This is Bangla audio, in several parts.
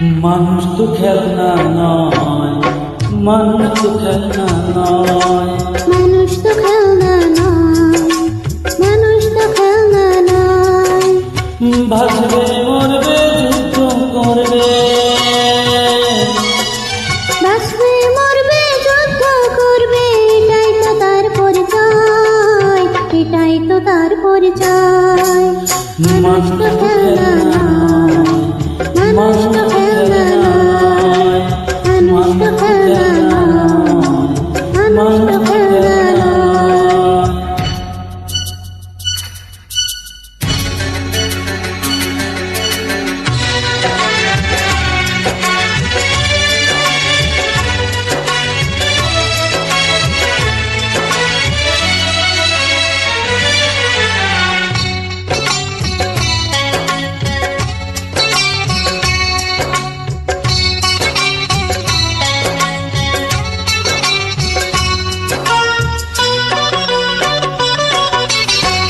মানুষ তো খেলনা নয় মানুষ তো খেলনা নয়। মানুষ তো খেলনা নয় মানুষ তো খেলনা নয়। ভাসবে মরবে যুদ্ধ করবে। বাঁচবে মরবে যুদ্ধ করবে এটাই তো তার পরিচয় এটাই তো তার পরিচয়। মানুষ তো খেলনা নয় মানুষ তো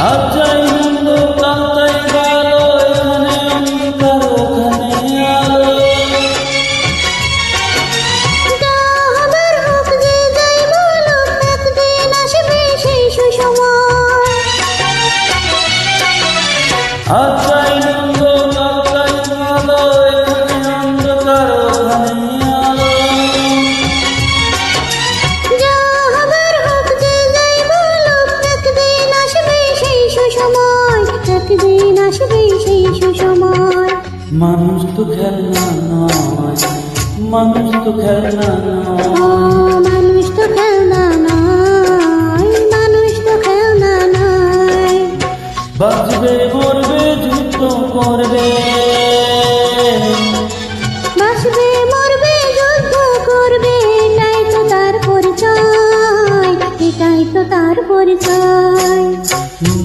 আজ যাই একদিন আসবে সেই সুসময়। মানুষ তো খেলনা নয় মানুষ তো খেলনা নয়। মানুষ তো খেলনা নয় মানুষ তো খেলনা নয়। বাজবে করবে যুদ্ধ করবে।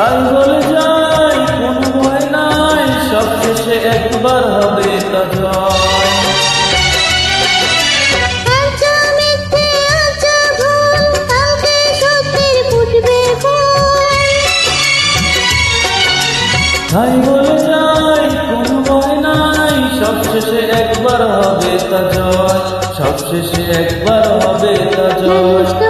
বলে যাই কোনো ভয় নাই সব শেষে একবার হবে তা জয়। তাই বলে যাই কোনো ভয় নাই সব শেষে একবার হবে তা জয়। সব শেষে একবার হবে তা জয়।